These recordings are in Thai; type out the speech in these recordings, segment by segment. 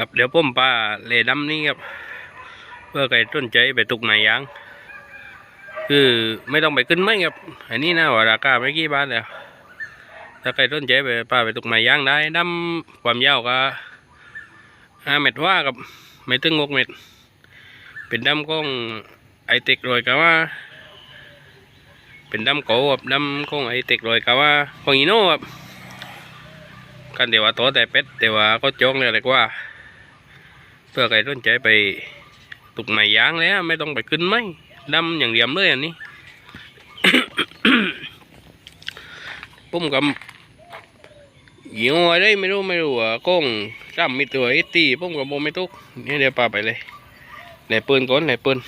ครับเดี๋ยวผมปลาเลดำนี่ครับเพื่อใครต้นใจไปตุกไม้ยางคือไม่ต้องไปขึ้นไม้ครับอันนี้นะว่าราคาไม่กี่บาทแล้วถ้าใครต้นใจไปปลาไปตุกไม้ยางได้ดำความยาวก็ห้าเมตรว่ากับไม่ถึงหกเมตร เป็นดำของไอเต็กรอยกะว่า เป็นดำโกครับดำของไอเต็กรอยกะว่าของอีโน่ครับกันเดี๋ยวว่าโตแต่เป็ดแต่ว่าก็โจงเลยเลยว่า เพื่อใครสนใจไปตุกไม้ยางแล้วไม่ต้องไปขึ้นไม้ดำอย่างเดียมเลยอันนี้ ปุ่มกับหญิงอะไรไม่รู้ไม่รู้อะกล้องจำมีตัวไอ้ตีปุ่มกับโบไม่ตุกนี่เดี๋ยวปาไปเลยไหนปืนก่อนไหนปืน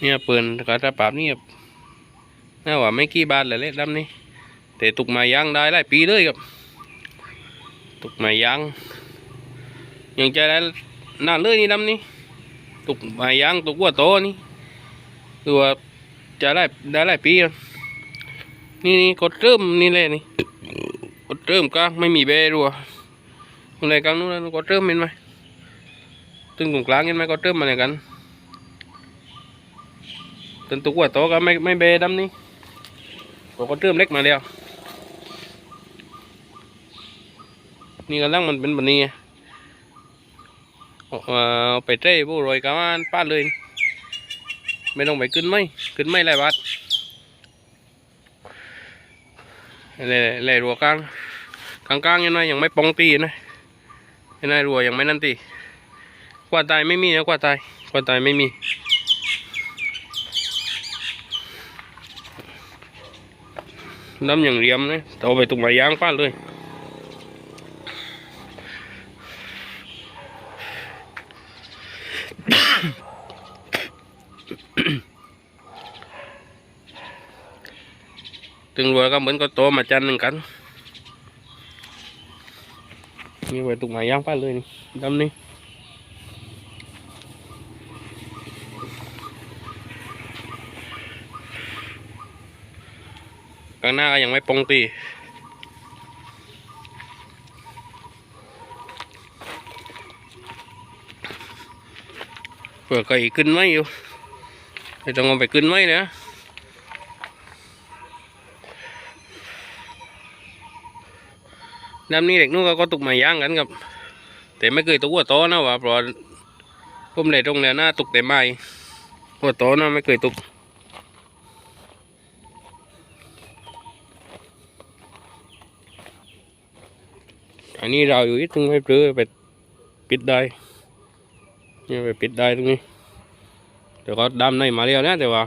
เนี่ยปืนกระปาบนี่ครับน่าว่าไม่กี่บาทเลยเล็ดดำนี่แต่ตุกไม้ยางได้หลายปีเลยครับตุกไม้ยาง ยังจะได้นานเลยนี่ดำนี่ตุกไม้ยางตุกวัวโตนี่ตัวจะได้ได้หลายปีแล้วนี่นี่กดเริ่มนี่เลยนี่กดเริ่มกลางไม่มีเบรัวอะไรกลางนู้นนะกดเริ่มเห็นไหมตึงตรงกลางเห็นไหมกดเริ่มมาเลยกันตึงตุกวัวโตก็ไม่ไม่เบดำนี่กดเริ่มเล็กมาแล้วนี่กำลังมันเป็นแบบนี้ เอาไปเต้ผู้รวยกามันป้าเลย ไม่ต้องไปขึ้นไม่ขึ้นไม่ไรบาทเลยเลยรัวกลางกลางกลางยังไงยังไม่ปองตีนะยังไงรัวยังไม่นั่นตีกว่าตายไม่มีนะกว่าตายกว่าตายไม่มีน้ำอย่างเรียมนะเอาไปตุ่มใบยางป้าเลย ตึงรวยก็เหมือนก็โตมาจันหนึ่งกันนี่ไว้ตุกหมายย่างไปเลยนี่ดำนี่กลางหน้าก็ยังไม่ปงตีเปิดก็อีกขึ้นไม่อยู่ ไม่ต้องเอาไปขึ้นไหมเนี่ยน้ำนี้เด็กนู้นก็ตุกมาย่างกันครับ แต่ไม่เคยตุกหัวโตนะว่าเพราะผมเลยตรงเนี้ยหน้าตุกแต่ไม่หัวโตนะไม่เคยตุกอันนี้เราอยู่อีกตรงไม่เปลือไปปิดได้เนี่ยไปปิดได้ตรงนี้ เดี๋ยวก็ดำในมาเรียวนะแต่ว่า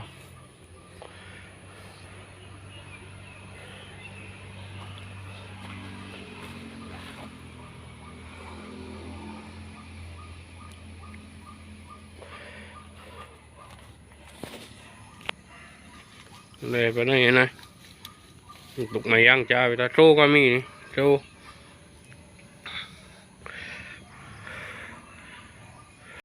เลยไปไหนนะตุกมาย่างจ้าไปตาโชก็มีนี่โช